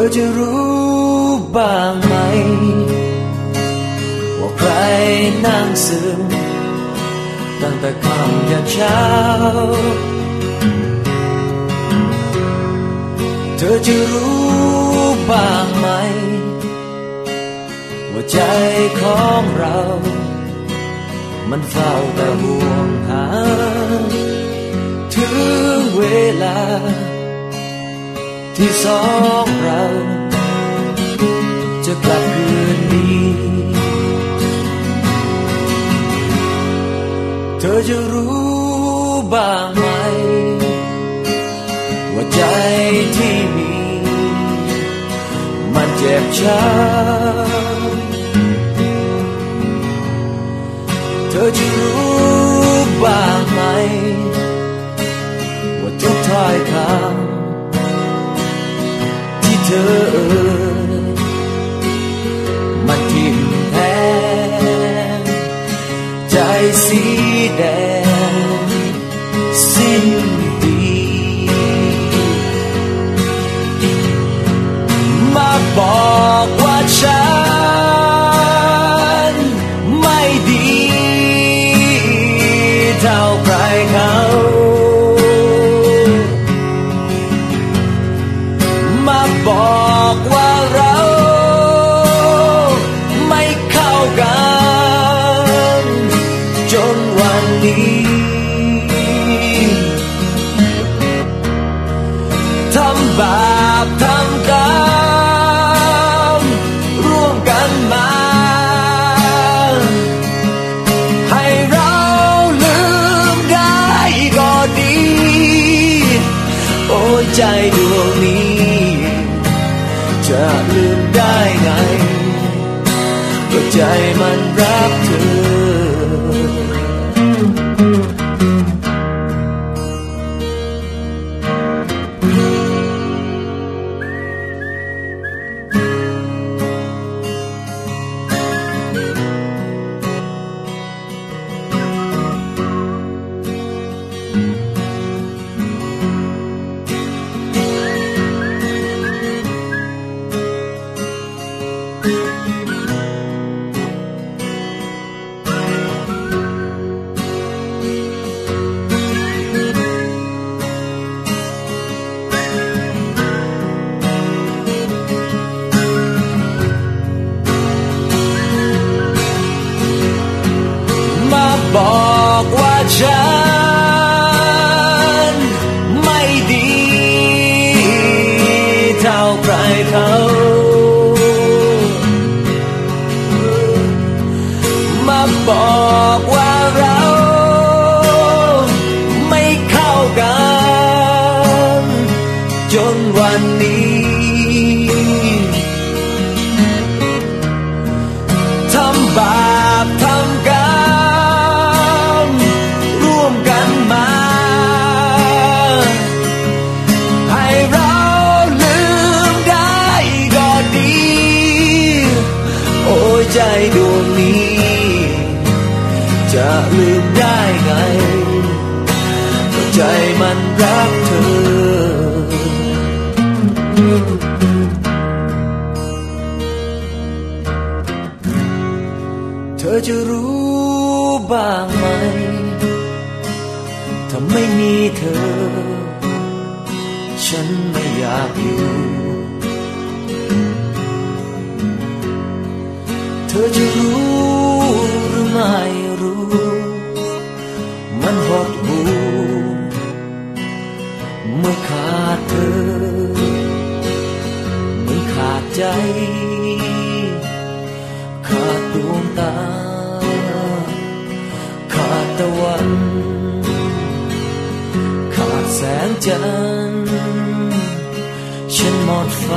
เธอจะรู้บ้างไหม ว่าใครนั่งซึมตั้งแต่ค่ำยันเช้า เธอจะรู้บ้างไหม ว่าใจของเรา มันเฝ้าแต่ห่วงหา ถึงเวลา ที่สองเรา จะกลับคืนดีเธอจะรู้บ้างไหม ว่าใจที่มี มันเจ็บช้ำ บอกว่าเราไม่เข้ากัน จนวันนี้ ทำบาปทำกรรมร่วมกันมา ให้เราลืมได้ก็ดี โอ้ใจดวงนี้ จะลืมได้ไงก็ใจมันรักเธอ ใจดวงนี้ จะลืมได้ไงใจมันรักเธอเธอจะรู้บ้างไหม ถ้าไม่มีเธอ ฉันไม่อยากอยู่ จะรู้หรือไม่รู้ มันหดหูเมื่อขาดเธอเหมือนขาดใจ ขาดดวงตา ขาดตะวัน ขาดแสงจันทร์ฉันหมดไฟ